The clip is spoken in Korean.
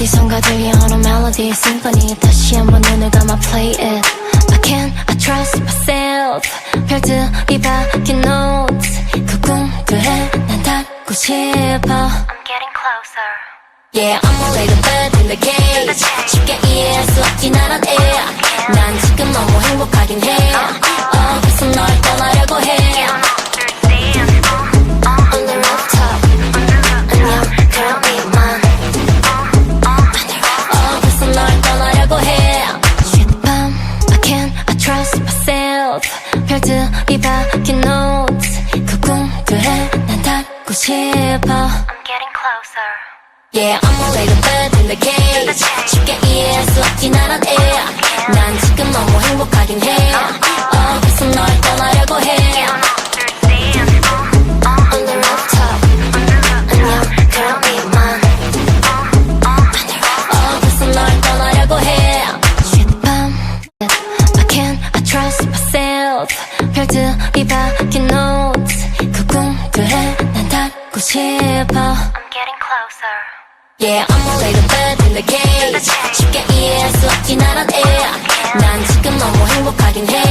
어디선가 들려오는 멜로디 심포니 다시 한번 눈을 감아 play it I can't I trust myself 별들이 바뀐 notes 그 꿈그래 난 닿고 싶어 I'm getting closer. Yeah I'm a little bit in the cage 쉽게 이해할 수 없긴 it 난 지금 너무 행복하긴 해 myself 별들이 바뀐 notes 그 꿈그래 난 닿고 싶어 I'm getting closer. Yeah, I'm a little bit in the cage 쉽게 이해할 수 없긴 it 난 지금 너무 행복하긴 해 제발 Yeah, I'm already the best in the game 쉽게 이해할 수 없긴 하는데 난 지금 너무 행복하긴 해